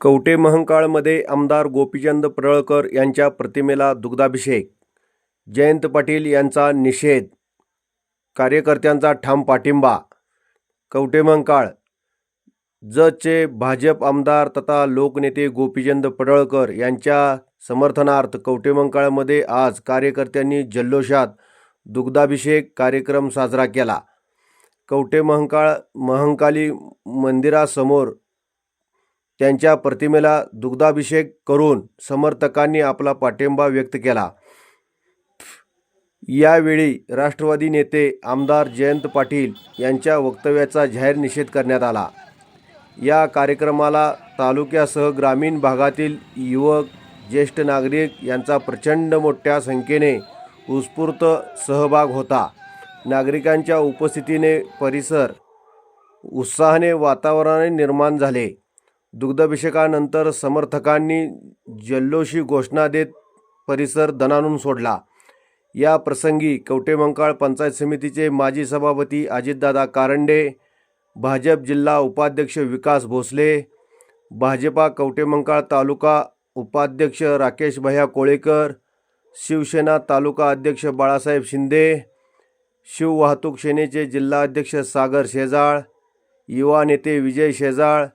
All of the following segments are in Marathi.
कवटे महंकाळमध्ये आमदार गोपीचंद पडळकर यांच्या प्रतिमेला दुग्धाभिषेक. जयंत पाटील यांचा निषेध. कार्यकर्त्यांचा ठाम पाठिंबा. कवटे महंकाळ. जचे भाजप आमदार तथा लोकनेते गोपीचंद पडळकर यांच्या समर्थनार्थ कवटेमंकाळमध्ये आज कार्यकर्त्यांनी जल्लोषात दुग्धाभिषेक कार्यक्रम साजरा केला. कवटे महंकाळ महंकाली मंदिरासमोर त्यांच्या प्रतिमेला दुग्धाभिषेक करून समर्थकांनी आपला पाठिंबा व्यक्त केला. यावेळी राष्ट्रवादी नेते आमदार जयंत पाटील यांच्या वक्तव्याचा जाहीर निषेध करण्यात आला. या कार्यक्रमाला तालुक्यासह ग्रामीण भागातील युवक ज्येष्ठ नागरिक यांचा प्रचंड मोठ्या संख्येने उत्स्फूर्त सहभाग होता. नागरिकांच्या उपस्थितीने परिसर उत्साहाने वातावरणाने निर्माण झाले. दुग्धाभिषेकानंतर समर्थकांनी जल्लोषी घोषणा देत परिसर दणानून सोडला. या प्रसंगी कवटेमंकाळ पंचायत समितीचे माजी सभापती अजितदादा कारंडे भाजप जिल्हा उपाध्यक्ष विकास भोसले भाजपा कवटेमंकाळ तालुका उपाध्यक्ष राकेश भैया कोळेकर शिवसेना तालुका अध्यक्ष बाळासाहेब शिंदे शिव वाहतूक सेनेचे जिल्हा अध्यक्ष सागर शेजाळ युवा नेते विजय शेजाळ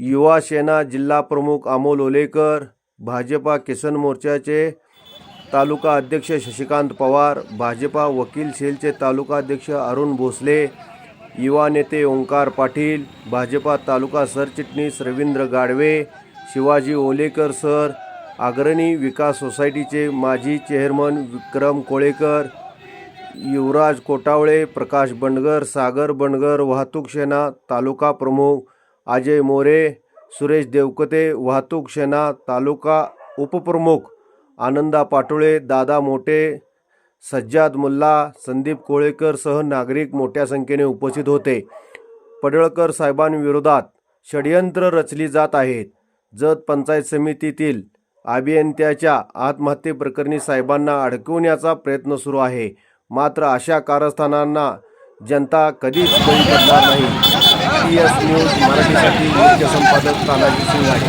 युवा सेना जिल्हा प्रमुख अमोल ओलेकर भाजपा किसन मोर्चाचे तालुका अध्यक्ष शशिकांत पवार भाजपा वकील सेलचे तालुका अध्यक्ष अरुण भोसले युवा नेते ओंकार पाटील भाजपा तालुका सरचिटणीस रवींद्र गाडवे शिवाजी ओलेकर सर अग्रणी विकास सोसायटीचे माजी चेअरमन विक्रम कोळेकर युवराज कोटावळे प्रकाश बंडगर सागर बंडगर वाहतूक सेना तालुका प्रमुख अजय मोरे सुरेश देवकते वाहतूक सेना तालुका उपप्रमुख आनंदा पाटोळे दादा मोटे सज्जाद मुल्ला संदीप कोळेकर सह नागरिक मोठ्या संख्येने उपस्थित होते. पडळकर साहेबांविरोधात षडयंत्र रचली जात आहेत. जत पंचायत समितीतील अभियंत्याच्या आत्महत्येप्रकरणी साहेबांना अडकवण्याचा प्रयत्न सुरू आहे. मात्र अशा कारस्थानांना जनता कधीच बळी पडणार नाही. एस न्यूज मराठीसाठी मुख्य संपादक तानाजी सिंग आहे.